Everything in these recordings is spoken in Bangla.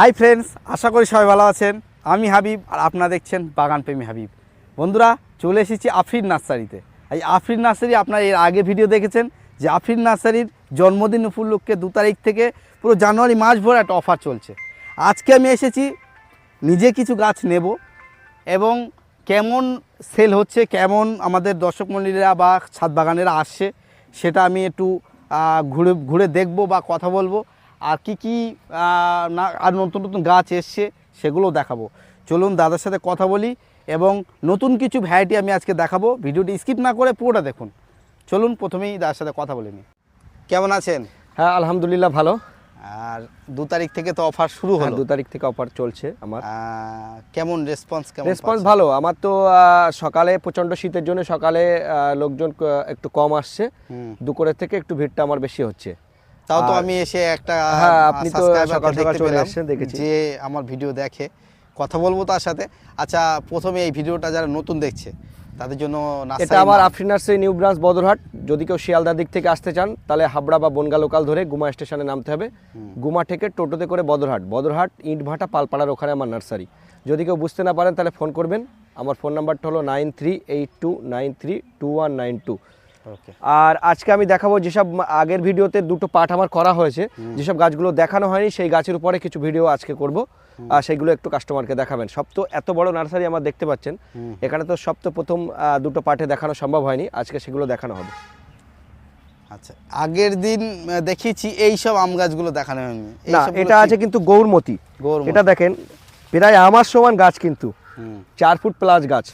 হাই ফ্রেন্ডস আশা করি সবাই ভালো আছেন। আমি হাবিব আর আপনারা দেখছেন বাগান প্রেমী হাবিব। বন্ধুরা, চলে এসেছি আফরিন নার্সারিতে। এই আফরিন নার্সারি আপনারা এর আগে ভিডিও দেখেছেন যে আফরিন নার্সারির জন্মদিন উপলক্ষে দু তারিখ থেকে পুরো জানুয়ারি মাস ভরে একটা অফার চলছে। আজকে আমি এসেছি, নিজে কিছু গাছ নেব এবং কেমন সেল হচ্ছে, কেমন আমাদের দর্শক মন্ডলীরা বা ছাদ বাগানেরা আসছে, সেটা আমি একটু ঘুরে ঘুরে দেখব বা কথা বলব। আর কি কি না আর নতুন নতুন গাছ এসছে সেগুলোও দেখাবো। চলুন দাদার সাথে কথা বলি এবং নতুন কিছু ভ্যারাইটি আমি আজকে দেখাবো। ভিডিওটি স্কিপ না করে পুরোটা দেখুন। চলুন প্রথমেই দাদার সাথে কথা বলে নিই কেমন আছেন? হ্যাঁ আলহামদুলিল্লাহ ভালো। আর দু তারিখ থেকে তো অফার শুরু হ্যাঁ, হলো। দু তারিখ থেকে অফার চলছে আমার। কেমন রেসপন্স কেমন রেসপন্স ভালো। আমার তো সকালে প্রচণ্ড শীতের জন্য সকালে লোকজন একটু কম আসছে। দুপুরের থেকে একটু ভিড়টা আমার বেশি হচ্ছে। তাও তো আমি এসে একটা হ্যাঁ, আপনি তো সকাল সকাল চলে এসেছেন, দেখেছি। যে আমার ভিডিও দেখে। কথা বলব তার সাথে। আচ্ছা প্রথমে এই ভিডিওটা যারা নতুন দেখছে তাদের জন্য এটা আমার। Afrin nursery new branch Badarhat. যদি কেউ শিয়ালদার দিক থেকে আসতে চান তাহলে হাবড়া বা বনগা লোকাল ধরে গুমা স্টেশনে নামতে হবে। গুমা থেকে টোটোতে করে বদরহাট। বদরহাট ইটভাটা পালপাড়ার ওখানে আমার নার্সারি। যদি কেউ বুঝতে না পারেন তাহলে ফোন করবেন। আমার ফোন নাম্বারটা হলো nine three eight two nine three two one nine two আর আজকে আমি দেখাবো যেসব আগের ভিডিওতে দুটো পার্ট আমার করা হয়েছে যেসব গাছগুলো দেখানো হয়নি সেই গাছের উপরে কিছু ভিডিও আজকে করব। আর সেগুলো একটু কাস্টমারকে দেখাবেন। সব তো এত বড় নার্সারি আমার দেখতে পাচ্ছেন এখানে তো সব তো প্রথম দুটো পার্টে দেখানো সম্ভব হয়নি আজকে সেগুলো দেখানো হবে। আচ্ছা আগের দিন দেখিয়েছি এই সব আম গাছগুলো দেখানো হয়নি। না এটা আছে কিন্তু গৌরমতি। গৌরমতি। এটা দেখেন প্রায় আমার সমান গাছ কিন্তু। চার ফুট প্লাস গাছ।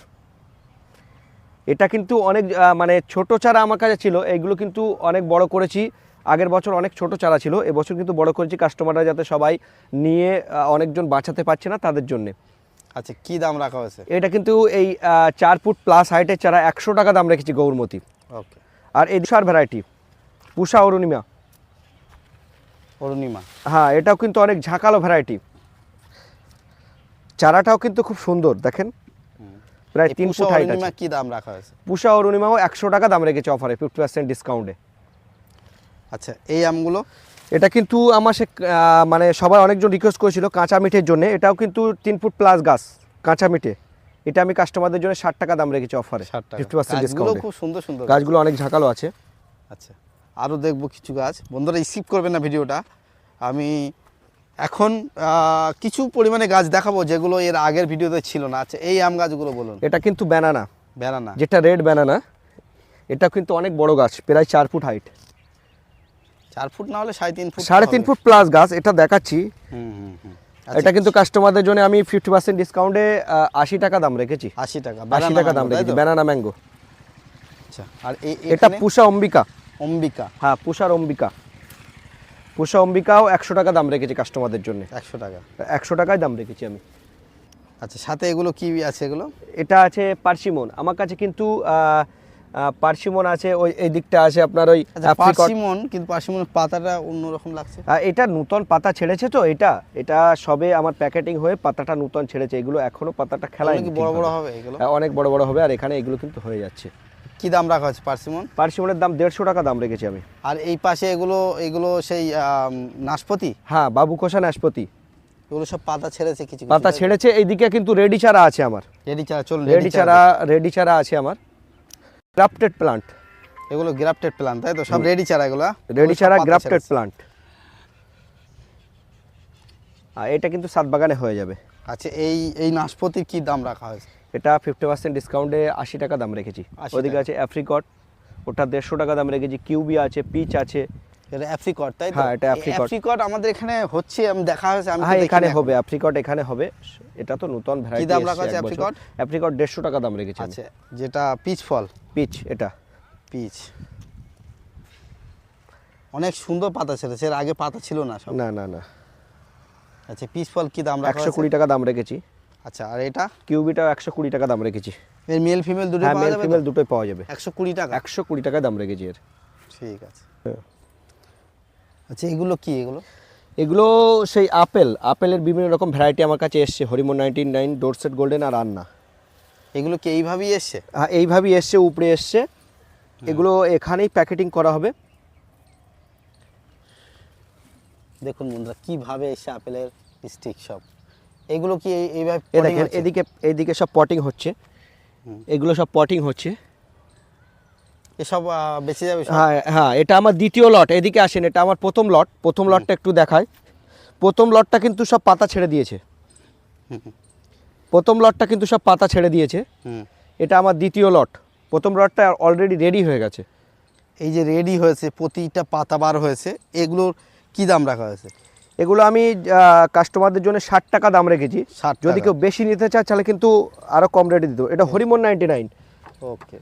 এটা কিন্তু অনেক মানে ছোট চারা আমার কাছে ছিল এইগুলো কিন্তু অনেক বড় করেছি। আগের বছর অনেক ছোট চারা ছিল এবছর কিন্তু বড় করেছি কাস্টমাররা যাতে সবাই নিয়ে অনেকজন বাঁচাতে পারছে না তাদের জন্য। আচ্ছা কি দাম রাখা হয়েছে? এটা কিন্তু এই চার ফুট প্লাস হাইটের চারা একশো টাকা দাম রেখেছি গৌরমতি ওকে আর এই দুসার ভ্যারাইটি পুষা অরুণিমা। অরুণিমা। হ্যাঁ এটাও কিন্তু অনেক ঝাঁকালো ভ্যারাইটি চারাটাও কিন্তু খুব সুন্দর দেখেন। প্রায় তিন ফুট হাইট আছে। কি দাম রাখা হয়েছে? পুষা অরুণিমাও একশো টাকা দাম রেখেছে অফারে ফিফটি পার্সেন্ট ডিসকাউন্টে আচ্ছা এই আমগুলো? এটা কিন্তু আমার সে মানে সবাই অনেকজন রিকোয়েস্ট করেছিল কাঁচা মিঠের জন্য। এটাও কিন্তু তিন ফুট প্লাস গাছ কাঁচা মিঠে। এটা আমি কাস্টমারদের জন্য ষাট টাকা দাম রেখেছি অফারে ফিফটি পার্সেন্ট ডিসকাউন্ট খুব সুন্দর সুন্দর গাছগুলো অনেক ঝাঁকালো আছে। আচ্ছা আরও দেখব কিছু গাছ। বন্ধুরা স্কিপ করবেন না ভিডিওটা। আমি এখন কিছু পরিমাণে গাছ দেখাবো যেগুলো এর আগের ভিডিওতে ছিল না। আচ্ছা এই আম গাছগুলো বলুন। এটা কিন্তু ব্যানানা বেড়ানা যেটা রেড ব্যানানা এটা কিন্তু অনেক বড় গাছ প্রায় চার ফুট হাইট চার ফুট না হলে সাড়ে তিন ফুট সাড়ে তিন ফুট প্লাস গাছ এটা দেখাচ্ছি। হুম হুম হুম। এটা কিন্তু কাস্টমারদের জন্য আমি ফিফটি পার্সেন্ট ডিসকাউন্টে আশি টাকা দাম রেখেছি। আশি টাকা আশি টাকা দাম রেখেছি? ব্যানানা ম্যাঙ্গো আচ্ছা আর এটা পুষা অম্বিকা। অম্বিকা। হ্যাঁ পুষার অম্বিকা। পুষা অম্বিকাও একশো টাকা দাম রেখেছি কাস্টমারদের জন্য। একশো টাকা? একশো টাকায় দাম রেখেছি আমি। আচ্ছা সাথে এগুলো কি আছে এগুলো? এটা আছে পার্সিমন। আমার কাছে কিন্তু পার্সিমন আছে ওই এই দিকটা আছে আপনার ওই আচ্ছা। পার্সিমন কিন্তু পার্সিমনের পাতাটা অন্যরকম লাগছে। এটা নূতন পাতা ছেড়েছে তো এটা? এটা সবে আমার প্যাকেটিং হয়ে পাতাটা নূতন ছেড়েছে। এগুলো এখনও পাতাটা খেলা বড় বড় হবে এগুলো? অনেক বড় বড় হবে আর এখানে এগুলো কিন্তু হয়ে যাচ্ছে। কি দাম রাখা হচ্ছে পার্সিমন? পার্সিমনের দাম দেড়শো টাকা দাম রেখেছি আমি। আর এই পাশে এগুলো এগুলো সেই নাশপাতি? হ্যাঁ বাবু কোষা নাশপতি। এগুলো সব পাতা ছেড়েছে কিছু পাতা ছেড়েছে এইদিকে কিন্তু রেডি চারা আছে আমার। রেডি চারা চলুন রেডি চারা রেডি চারা আছে আমার। Grafted plant. এগুলো গ্রাফটেড প্লান্ট তাই তো? সব রেডি চারা এগুলো রেডি এগুলো সব চারা গ্রাফটেড প্লান্ট। আর এটা কিন্তু সাত বাগানে হয়ে যাবে। আচ্ছা এই এই নাশপাতির কি দাম রাখা হয়েছে? এটা ফিফটি পার্সেন্ট ডিসকাউন্টে আশি টাকা দাম রেখেছি। 80 ওদিকে আছে অ্যাফ্রিকট ওটা দেড়শো টাকা দাম রেখেছি। কিউবি আছে পিচ আছে। এটা তাই হ্যাঁ, এটা আমাদের এখানে হচ্ছে আমি দেখা হয়েছে আমি হ্যাঁ এখানে হবে এখানে। হবে। এটা তো নতুন ভ্যারাইটি দাম রাখা আছে দেড়শো টাকা দাম রেখেছি আচ্ছা যেটা পিচ ফল? পিচ এটা। পিচ অনেক সুন্দর পাতা এর আগে পাতা ছিল না না না না। আচ্ছা পিচ ফল কি দাম রাখা একশো কুড়ি টাকা দাম রেখেছি। আচ্ছা আর এটা? কিউবিটাও একশো কুড়ি টাকা দাম রেখেছি। এর মেল ফিমেল দুটো হ্যাঁ মেল ফিমেল দুটোই পাওয়া যাবে। একশো কুড়ি টাকা? একশো কুড়ি টাকা দাম রেখেছি এর। ঠিক আছে। হ্যাঁ। আচ্ছা এগুলো কি এগুলো? এগুলো সেই আপেল। আপেলের বিভিন্ন রকম ভ্যারাইটি আমার কাছে এসছে। Harimon nineteen nine Dorsett golden আর আন্না এগুলো কি এইভাবেই এসছে? হ্যাঁ এইভাবেই এসছে উপরে এসছে। এগুলো এখানেই প্যাকেটিং করা হবে। দেখুন বন্ধুরা কীভাবে এসছে আপেলের স্টিক সব। এগুলো কি এই- এইভাবে দেখেন এদিকে এদিকে সব পটিং হচ্ছে। এগুলো সব পটিং হচ্ছে। এসব বেঁচে যাবে হ্যাঁ হ্যাঁ এটা আমার দ্বিতীয় লট এদিকে আসেন এটা আমার প্রথম লট প্রথম লটটা একটু দেখায় প্রথম লটটা কিন্তু সব পাতা ছেড়ে দিয়েছে। প্রথম লটটা কিন্তু সব পাতা ছেড়ে দিয়েছে। এটা আমার দ্বিতীয় লট প্রথম লটটা অলরেডি রেডি হয়ে গেছে। এই যে রেডি হয়েছে প্রতিটা পাতা বার হয়েছে এগুলোর কি দাম রাখা হয়েছে? এগুলো আমি কাস্টমারদের জন্য ষাট টাকা দাম রেখেছি। 60 যদি কেউ বেশি নিতে চায় তাহলে কিন্তু আরও কম রেটে দিত এটা হরিমন নাইনটি নাইন ওকে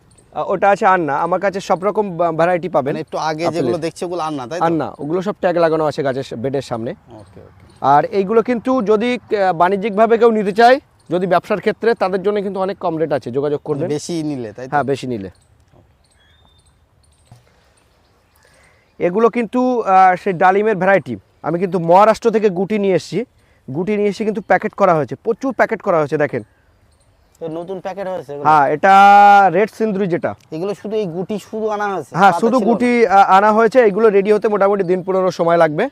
ওটা আছে আন্না। আমার কাছে সব রকম ভ্যারাইটি পাবেন। মানে একটু আগে যেগুলো দেখছে ওগুলো আন্না তাই আন্না। ওগুলো সব ট্যাগ লাগানো আছে গাছের বেডের সামনে। ওকে ওকে আর এইগুলো কিন্তু যদি বাণিজ্যিকভাবে কেউ নিতে চায় যদি ব্যবসার ক্ষেত্রে তাদের জন্য কিন্তু অনেক কম রেট আছে। যোগাযোগ করবে বেশি নিলে তাই তো? হ্যাঁ বেশি নিলে। এগুলো কিন্তু সেই ডালিমের ভ্যারাইটি আমি কিন্তু মহারাষ্ট্র থেকে গুটি নিয়ে এসেছি। গুটি নিয়ে এসে কিন্তু প্যাকেট করা হয়েছে। প্রচুর প্যাকেট করা হয়েছে দেখেন। নতুন প্যাকেট হয়েছে হ্যাঁ এটা রেড সিন্দুরি যেটা। এগুলো শুধু এই গুটি শুধু আনা হয়েছে? হ্যাঁ শুধু গুটি আনা হয়েছে। এগুলো রেডি হতে মোটামুটি দিন পনেরো সময় লাগবে।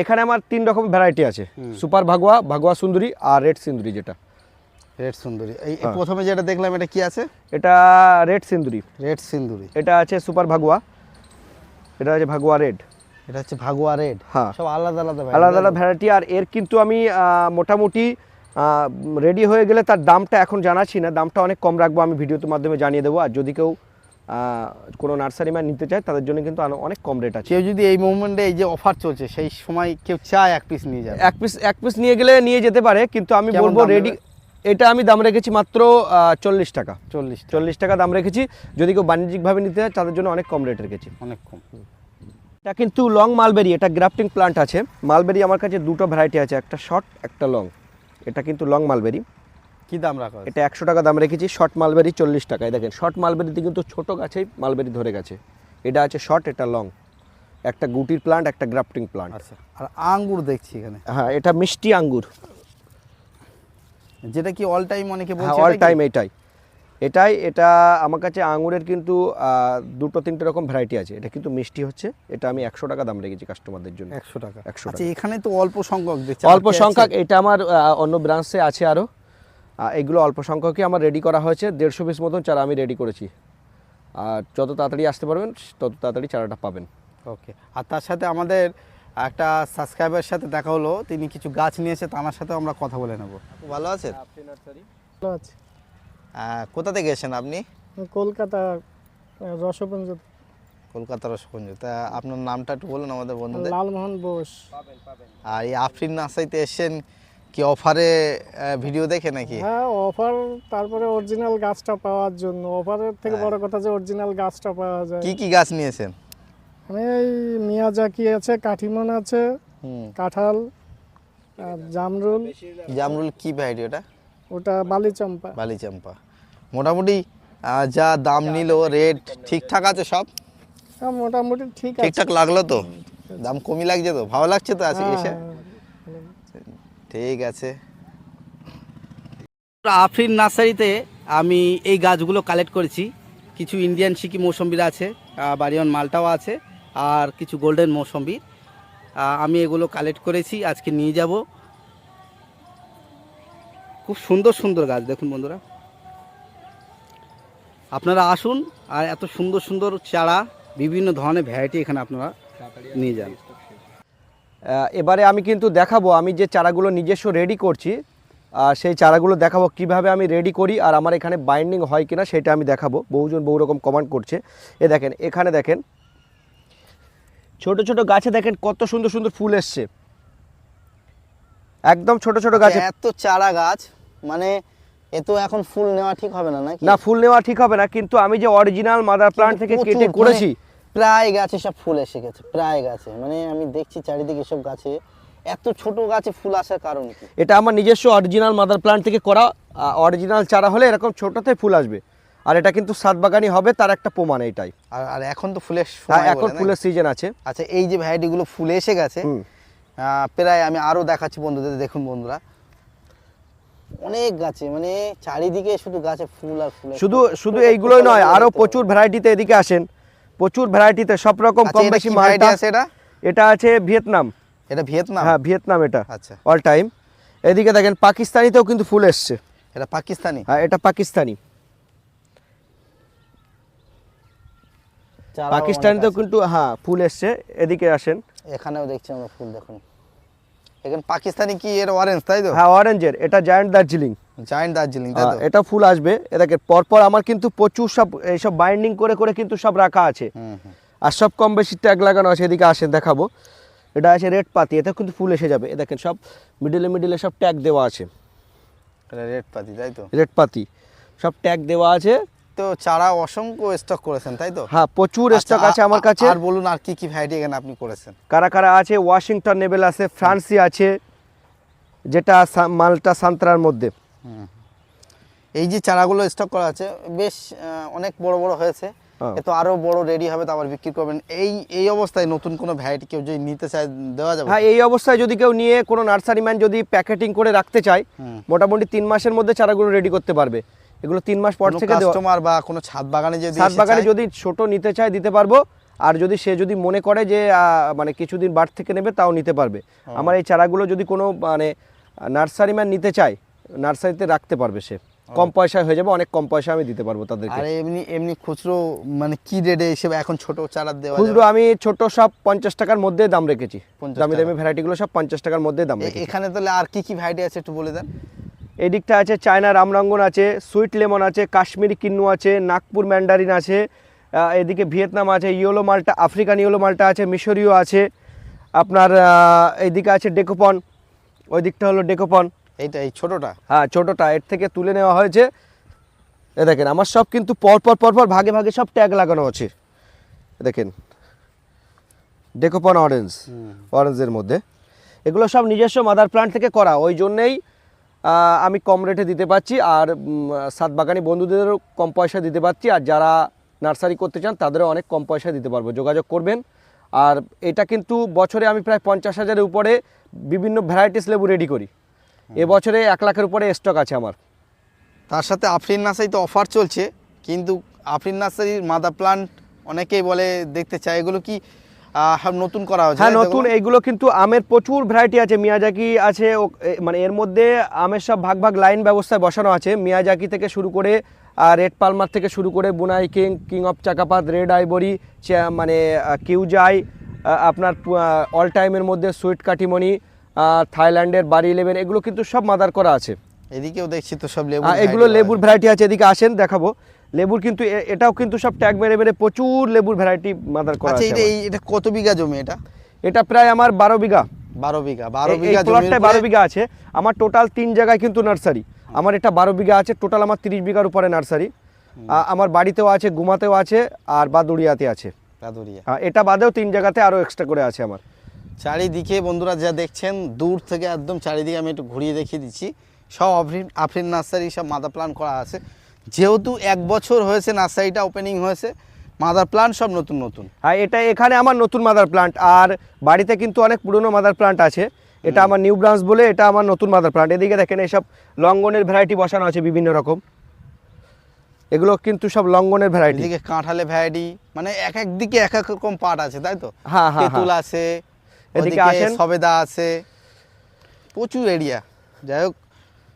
এখানে আমার তিন রকম ভ্যারাইটি আছে। সুপার ভাগুয়া ভাগুয়া সুন্দরী আর রেড সিন্দুরি যেটা। রেড সুন্দরী। এই এই হ্যাঁ। প্রথমে যেটা দেখলাম এটা কি আছে? এটা রেড সিন্দুরি। রেড সিন্দুরি। এটা আছে সুপার ভাগুয়া। এটা হচ্ছে ভাগুয়া রেড এটা হচ্ছে ভাগুয়া রেড হ্যাঁ। সব আলাদা আলাদা আলাদা আলাদা ভ্যারাইটি আর এর কিন্তু আমি মোটামুটি রেডি হয়ে গেলে তার দামটা এখন জানাচ্ছি না। দামটা অনেক কম রাখব আমি ভিডিওতে মাধ্যমে জানিয়ে দেবো। আর যদি কেউ কোনো নার্সারি ম্যান নিতে চায় তাদের জন্য কিন্তু অনেক কম রেট আছে। কেউ যদি এই মুভমেন্টে এই যে অফার চলছে সেই সময় কেউ চায় এক পিস নিয়ে যাবে? এক পিস এক পিস নিয়ে গেলে নিয়ে যেতে পারে কিন্তু আমি বলব রেডি? এটা আমি দাম রেখেছি মাত্র চল্লিশ টাকা। চল্লিশ চল্লিশ টাকা দাম রেখেছি। যদি কেউ বাণিজ্যিকভাবে নিতে চায় তাদের জন্য অনেক কম রেট রেখেছি অনেক কম। এটা কিন্তু লং মালবেরি এটা গ্রাফটিং প্লান্ট আছে। মালবেরি আমার কাছে দুটো ভ্যারাইটি আছে একটা শর্ট একটা লং এটা কিন্তু লং মালবেরি কি দাম রাখা এটা একশো টাকা দাম রেখেছি শর্ট মালবেরি চল্লিশ টাকায়। দেখেন শর্ট মালবেরিতে কিন্তু ছোট গাছেই মালবেরি ধরে গেছে। এটা আছে শর্ট এটা লং একটা গুটির প্লান্ট একটা গ্রাফটিং প্লান্ট আচ্ছা আর আঙ্গুর দেখছি এখানে। হ্যাঁ এটা মিষ্টি আঙ্গুর। যেটা কি অল টাইম অনেকে হ্যাঁ বলছে অল টাইম এটাই। এটাই এটা আমার কাছে আঙুরের কিন্তু দুটো তিনটে রকম ভ্যারাইটি আছে। এটা কিন্তু মিষ্টি হচ্ছে এটা আমি একশো টাকা দাম রেখেছি কাস্টমারদের জন্য। একশো টাকা। 100 টাকা। আচ্ছা এখানে তো অল্প সংখ্যক দেখছি অল্প সংখ্যক এটা আমার অন্য ব্রাঞ্চে আছে আরও এগুলো অল্প সংখ্যকই আমার রেডি করা হয়েছে দেড়শো পিস মতন চারা আমি রেডি করেছি। আর যত তাড়াতাড়ি আসতে পারবেন তত তাড়াতাড়ি চারাটা পাবেন। ওকে আর তার সাথে আমাদের একটা সাবস্ক্রাইবারের সাথে দেখা হলো তিনি কিছু গাছ নিয়েছে তার সাথে আমরা কথা বলে নেব। ভালো আছেন? ভালো আছি। কোথা থেকে এসেছেন আপনি? কলকাতা রসপুঞ্জ কলকাতা রসগঞ্জ। তা আপনার নামটা একটু বলুন আমাদের বন্ধুদের। লালমোহন বোস। আর এই আফরিন নার্সারিতে এসেছেন কি অফারে ভিডিও দেখে নাকি? হ্যাঁ অফার তারপরে অরিজিনাল গাছটা পাওয়ার জন্য। অফারের থেকে বড় কথা যে অরিজিনাল গাছটা পাওয়া যায়। কি কি গাছ নিয়েছেন? আমি এই মিয়াজাকি আছে কাঠিমন আছে কাঁঠাল আর জামরুল। জামরুল কি ভ্যারাইটি ওটা? ওটা বালিচম্পা। বালি চাম্পা মোটামুটি যা দাম নিল রেট ঠিকঠাক আছে সব? হ্যাঁ, মোটামুটি ঠিক ঠিকঠাক লাগল তো? দাম কমই লাগছে তো? ভালো লাগছে তো আজকে হ্যাঁ, এসে? হ্যাঁ। ঠিক আছে। আফরিন নার্সারিতে আমি এই গাছগুলো কালেক্ট করেছি। কিছু ইন্ডিয়ান সিকি মৌসম্বির আছে বাড়িওয়ান মালটাও আছে। আর কিছু গোল্ডেন মৌসম্বি। আমি এগুলো কালেক্ট করেছি, আজকে নিয়ে যাব। খুব সুন্দর সুন্দর গাছ, দেখুন বন্ধুরা। আপনারা আসুন, আর এত সুন্দর সুন্দর চারা, বিভিন্ন ধরনের ভ্যারাইটি এখানে আপনারা নিয়ে যান। এবারে আমি কিন্তু দেখাবো, আমি যে চারাগুলো নিজস্ব রেডি করছি আর সেই চারাগুলো দেখাবো কীভাবে আমি রেডি করি, আর আমার এখানে বাইন্ডিং হয় কিনা সেটা আমি দেখাবো। বহুজন বহু রকম কমেন্ট করছে। এ দেখেন, এখানে দেখেন ছোট ছোট গাছে দেখেন কত সুন্দর সুন্দর ফুল এসছে। একদম ছোট ছোট গাছে। এত চারা গাছ মানে এ তো এখন ফুল নেওয়া ঠিক হবে না নাকি? না ফুল নেওয়া ঠিক হবে না কিন্তু আমি যে অরিজিনাল মাদার প্লান্ট থেকে কেটে মানে করেছি। প্রায় গাছে সব ফুল এসে গেছে প্রায় গাছে। মানে আমি দেখছি চারিদিকে সব গাছে এত ছোট গাছে ফুল আসার কারণ কি? এটা আমার নিজস্ব অরিজিনাল মাদার প্লান্ট থেকে করা অরিজিনাল চারা হলে এরকম ছোটতে ফুল আসবে। আর এটা কিন্তু সাত বাগানি হবে তার একটা প্রমাণ এইটাই। আর এখন তো ফুলের হ্যাঁ এখন ফুলের সিজন আছে। আচ্ছা এই যে ভ্যারাইটি গুলো ফুলে এসে গেছে প্রায় আমি আরও দেখাচ্ছি বন্ধুদের দেখুন বন্ধুরা। অনেক গাছে মানে চারিদিকে শুধু গাছে ফুল আর ফুল শুধু শুধু এইগুলোই নয় আরও প্রচুর ভ্যারাইটিতে এদিকে আসেন। প্রচুর ভ্যারাইটিতে সব রকম আচ্ছা, কম বেশি মালটা। আছে এটা? এটা আছে ভিয়েতনাম। এটা ভিয়েতনাম? হ্যাঁ ভিয়েতনাম এটা। আচ্ছা। অল টাইম এদিকে দেখেন পাকিস্তানিতেও কিন্তু ফুল এসছে। এটা পাকিস্তানি? হ্যাঁ এটা পাকিস্তানি। পাকিস্তানিতেও অনেক কিন্তু হ্যাঁ ফুল এসছে। এদিকে আসেন। এখানেও দেখছি আমরা ফুল দেখুন। এখানে পাকিস্তানি কি এর অরেঞ্জ তাই তো? হ্যাঁ অরেঞ্জের এটা জায়ান্ট দার্জিলিং। জায়ান্ট দার্জিলিং তাই হ্যাঁ, তো? এটা ফুল আসবে। এ দেখেন পরপর আমার কিন্তু প্রচুর সব এইসব বাইন্ডিং করে করে কিন্তু সব রাখা আছে। আর সব কম বেশি ট্যাগ লাগানো আছে এদিকে আসেন দেখাবো। এটা আছে রেড পাতি এটা কিন্তু ফুল এসে যাবে। এ দেখেন সব মিডিলে মিডিলে সব ট্যাগ দেওয়া আছে। এটা রেড পাতি তাই তো? রেড পাতি। সব ট্যাগ দেওয়া আছে। তো চারা অসংখ্য স্টক করেছেন তাই তো? হ্যাঁ প্রচুর আচ্ছা, স্টক আছে আমার কাছে। আর বলুন আর কি কি ভ্যারাইটি এখানে আপনি করেছেন? কারা কারা আছে? ওয়াশিংটন নেবেল আছে ফ্রান্সি আছে যেটা মালটা সান্ত্রার মধ্যে। এই যে চারাগুলো স্টক করা আছে বেশ অনেক বড় বড় হয়েছে। হ্যাঁ। তো আরও বড় রেডি হবে আবার বিক্রি করবেন। এই এই অবস্থায় নতুন কোনো ভ্যারাইটি কেউ যদি নিতে চায় দেওয়া যাবে? হ্যাঁ এই অবস্থায় যদি কেউ নিয়ে কোনো নার্সারি ম্যান যদি প্যাকেটিং করে রাখতে চায় মোটামুটি তিন মাসের মধ্যে চারাগুলো রেডি করতে পারবে। এগুলো তিন মাস পর থেকে কাস্টমার বা কোনো ছাদ বাগানে যদি এসে বাগানে যদি ছোট নিতে চায় দিতে পারব। আর যদি সে যদি মনে করে যে মানে কিছুদিন বার থেকে নেবে তাও নিতে পারবে। আমার এই চারাগুলো যদি কোনো মানে নার্সারি ম্যান নিতে চায় নার্সারিতে রাখতে পারবে সে। কম পয়সায় হয়ে যাবে অনেক কম পয়সা আমি দিতে পারব তাদেরকে। আর এমনি এমনি খুচরো মানে কি রেটে হিসেবে এখন ছোট চারা দেওয়া খুচরো আমি ছোট সব পঞ্চাশ টাকার মধ্যে দাম রেখেছি। 50 দামি। দামি ভ্যারাইটিগুলো সব পঞ্চাশ টাকার মধ্যে দাম এখানে তাহলে আর কি কি ভ্যারাইটি আছে একটু বলে দেন? এই দিকটা আছে চায়না রামরঙ্গন আছে সুইট লেমন আছে কাশ্মীরি কিন্নু আছে নাগপুর ম্যান্ডারিন আছে এদিকে ভিয়েতনাম আছে ইয়েলো মালটা আফ্রিকান ইয়েলো মালটা আছে মিশরীয় আছে আপনার এইদিকে আছে ডেকোপন ওই দিকটা হলো ডেকোপন। এইটা এই ছোটোটা? হ্যাঁ ছোটোটা এর থেকে তুলে নেওয়া হয়েছে। এ দেখেন আমার সব কিন্তু পরপর পরপর ভাগে ভাগে সব ট্যাগ লাগানো আছে। দেখেন ডেকোপন অরেঞ্জ অরেঞ্জের মধ্যে। এগুলো সব নিজস্ব মাদার প্লান্ট থেকে করা ওই জন্যেই আমি কম রেটে দিতে পারছি আর উম, সাত বাগানি বন্ধুদেরও কম পয়সা দিতে পারছি আর যারা নার্সারি করতে চান তাদেরও অনেক কম পয়সা দিতে পারব। যোগাযোগ করবেন। আর এটা কিন্তু বছরে আমি প্রায় পঞ্চাশ হাজারের উপরে বিভিন্ন ভ্যারাইটিস লেবু রেডি করি। এবছরে এক লাখের উপরে স্টক আছে আমার। তার সাথে আফরিন নার্সারি তো অফার চলছে কিন্তু আফরিন নার্সারির মাদা প্লান্ট অনেকেই বলে দেখতে চায়। এগুলো কি নতুন করা হয়েছে হ্যাঁ নতুন এইগুলো কিন্তু আমের প্রচুর ভ্যারাইটি আছে মিয়াজাকি আছে মানে এর মধ্যে আমের সব ভাগ ভাগ লাইন ব্যবস্থায় বসানো আছে। মিয়াজাকি থেকে শুরু করে রেড পালমার থেকে শুরু করে Brunei king king of Chakapat red ivory মানে কিউজাই আপনার অল টাইমের মধ্যে সুইট কাটিমনি থাইল্যান্ডের বাড়ি ইলেভেন এগুলো কিন্তু সব মাদার করা আছে। এদিকেও দেখছি তো সব লেবু এগুলো লেবুর ভ্যারাইটি আছে এদিকে আসেন দেখাবো। লেবুর কিন্তু এটাও কিন্তু সব ট্যাগ মেরে মেরে প্রচুর লেবুর ভ্যারাইটি মাদার করা আচ্ছা আছে এটা আমার। এই এটা কত বিঘা জমি এটা? এটা প্রায় আমার বারো বিঘা। বারো বিঘা বারো বিঘা প্লটটায় বারো উপরে- বিঘা আছে। আমার টোটাল তিন জায়গায় কিন্তু নার্সারি আমার এটা বারো বিঘা আছে টোটাল আমার তিরিশ বিঘার উপরে নার্সারি আমার বাড়িতেও আছে গুমাতেও আছে আর বাদুড়িয়াতে আছে। রাদুরিয়া আ, এটা বাদেও তিন জায়গাতে আরও এক্সট্রা করে আছে আমার। চারিদিকে বন্ধুরা যা দেখছেন দূর থেকে একদম চারিদিকে আমি একটু ঘুরিয়ে দেখিয়ে দিচ্ছি। সব আফরিন আফরিন নার্সারি সব মাদার প্লান করা আছে। যেহেতু এক বছর হয়েছে নার্সারিটা ওপেনিং হয়েছে মাদার প্লান্ট সব নতুন নতুন। আর এটা এখানে আমার নতুন মাদার প্লান্ট আর বাড়িতে কিন্তু অনেক পুরনো মাদার প্লান্ট আছে। এটা আমার নিউ ব্রাঞ্চ বলে এটা আমার নতুন মাদার প্লান্ট এদিকে দেখেন এসব লঙ্গনের ভ্যারাইটি বসানো আছে বিভিন্ন রকম। এগুলো কিন্তু সব লঙ্গনের ভ্যারাইটি এদিকে কাঁঠালে ভ্যারাইটি মানে এক এক দিকে এক এক রকম পার্ট আছে তাই তো? হ্যাঁ, হ্যাঁ, তেঁতুল আছে এদিকে আসেন। সবেদা আছে প্রচুর এরিয়া যাই হোক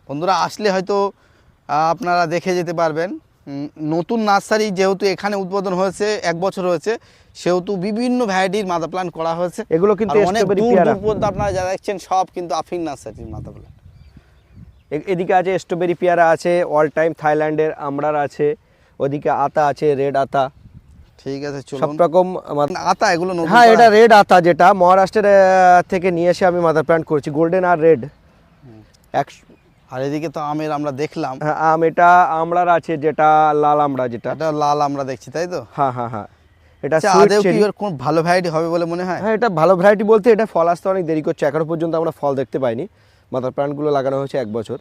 বন্ধুরা আসলে হয়তো আপনারা দেখে যেতে পারবেন। নতুন নার্সারি যেহেতু এখানে উদ্বোধন হয়েছে এক বছর হয়েছে সেহেতু বিভিন্ন ভ্যারাইটির মাদা প্লান্ট করা হয়েছে। এগুলো কিন্তু অনেক দূর দূর পর্যন্ত আপনারা যা দেখছেন সব কিন্তু আফিন নার্সারির মাদা প্লান্ট। এদিকে আছে স্ট্রবেরি পেয়ারা আছে অল টাইম থাইল্যান্ডের আমড়ার আছে ওদিকে আতা আছে রেড আতা। ঠিক আছে সব রকম আতা এগুলো হ্যাঁ এটা রেড আতা যেটা মহারাষ্ট্রের থেকে নিয়ে এসে আমি মাদার প্ল্যান্ট করেছি গোল্ডেন আর রেড। এক আর এদিকে তো আমের আমরা দেখলাম। হ্যাঁ, আম এটা আমড়ার আছে যেটা লাল আমড়া যেটা। এটা লাল আমরা দেখছি তাই তো? হ্যাঁ হ্যাঁ হ্যাঁ। এটা আচ্ছা, আদেও কি কোন ভালো ভ্যারাইটি হবে বলে মনে হয়? হ্যাঁ এটা ভালো ভ্যারাইটি বলতে এটা ফল আসতে অনেক দেরি করছে এখনও পর্যন্ত আমরা ফল দেখতে পাইনি। প্ল্যান্টগুলো লাগানো হয়েছে এক বছর।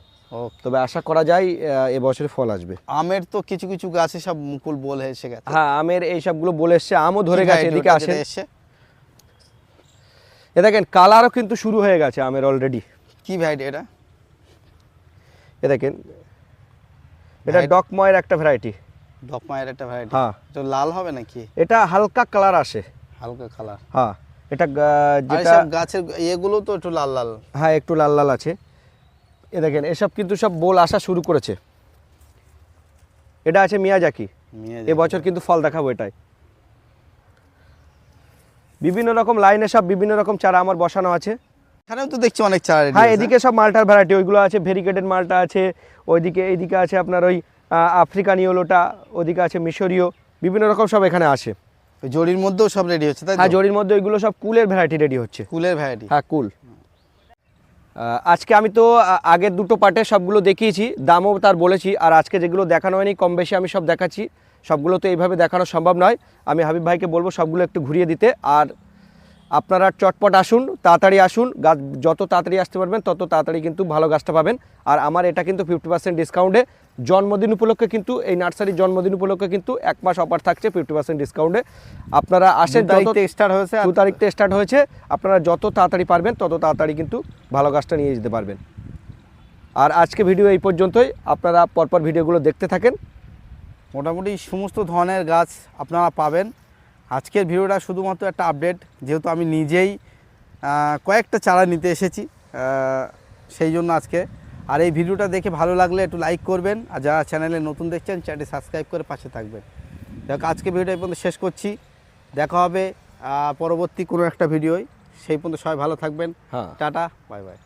তবে আশা করা যায় এবছরে ফল আসবে। আমের তো কিছু কিছু গাছে সব মুকুল বল এসে গেছে। হ্যাঁ আমের এই সবগুলো বলে এসছে আমও ধরে গেছে এদিকে এ দেখেন কালারও কিন্তু শুরু হয়ে গেছে আমের অলরেডি কি ভ্যারাইটি এটা? এ দেখেন এটা ডকময়ের একটা ভ্যারাইটি ডকমায়ের একটা ভ্যারাইটি হ্যাঁ। তো লাল হবে নাকি? এটা হালকা কালার আসে। হালকা কালার হ্যাঁ এটা যেটা গাছের এগুলো তো একটু লাল লাল। হ্যাঁ একটু লাল লাল আছে। এ দেখেন এসব কিন্তু সব বোল আসা শুরু করেছে। এটা আছে মিয়াজাকি। নিয়ে এবছর কিন্তু ফল দেখাবো এটাই। বিভিন্ন রকম লাইনে সব বিভিন্ন রকম চারা আমার বসানো আছে। এখানেও তো দেখছি অনেক চারা হ্যাঁ এদিকে সব মালটার ভ্যারাইটি ওইগুলো আছে ভেরিকেটেড মালটা আছে ওইদিকে এইদিকে আছে আপনার ওই আহ, আফ্রিকান ইয়েলোটা ওদিকে আছে মিশরীয় বিভিন্ন রকম সব এখানে আসে। জরির মধ্যেও সব রেডি হচ্ছে তাই হ্যাঁ জরির মধ্যে ওইগুলো সব কুলের ভ্যারাইটি রেডি হচ্ছে। কুলের ভ্যারাইটি হ্যাঁ কুল। আজকে আমি তো আগের দুটো পার্টে সবগুলো দেখিয়েছি দামও তার বলেছি আর আজকে যেগুলো দেখানো হয়নি কম বেশি আমি সব দেখাচ্ছি। সবগুলো তো এইভাবে দেখানো সম্ভব নয়। আমি হাবিব ভাইকে বলব সবগুলো একটু ঘুরিয়ে দিতে আর আপনারা চটপট আসুন তাড়াতাড়ি আসুন গাছ যত তাড়াতাড়ি আসতে পারবেন তত তাড়াতাড়ি কিন্তু ভালো গাছটা পাবেন। আর আমার এটা কিন্তু ফিফটি পার্সেন্ট ডিসকাউন্টে জন্মদিন উপলক্ষে কিন্তু এই নার্সারির জন্মদিন উপলক্ষে কিন্তু এক মাস অফার থাকছে ফিফটি পার্সেন্ট ডিসকাউন্টে আপনারা আসেন দু তারিখ থেকে স্টার্ট হয়েছে দু তারিখতে স্টার্ট হয়েছে আপনারা যত তাড়াতাড়ি পারবেন তত তাড়াতাড়ি কিন্তু ভালো গাছটা নিয়ে যেতে পারবেন। আর আজকে ভিডিও এই পর্যন্তই। আপনারা পরপর ভিডিওগুলো দেখতে থাকেন। মোটামুটি সমস্ত ধরনের গাছ আপনারা পাবেন। আজকের ভিডিওটা শুধুমাত্র একটা আপডেট যেহেতু আমি নিজেই কয়েকটা চারা নিতে এসেছি সেই জন্য আজকে। আর এই ভিডিওটা দেখে ভালো লাগলে একটু লাইক করবেন আর যারা চ্যানেলে নতুন দেখছেন চ্যানেলটি সাবস্ক্রাইব করে পাশে থাকবেন। দেখ আজকে ভিডিওটা এই পর্যন্ত শেষ করছি। দেখা হবে পরবর্তী কোনো একটা ভিডিওয়। সেই পর্যন্ত সবাই ভালো থাকবেন। হ্যাঁ। Tata bye bye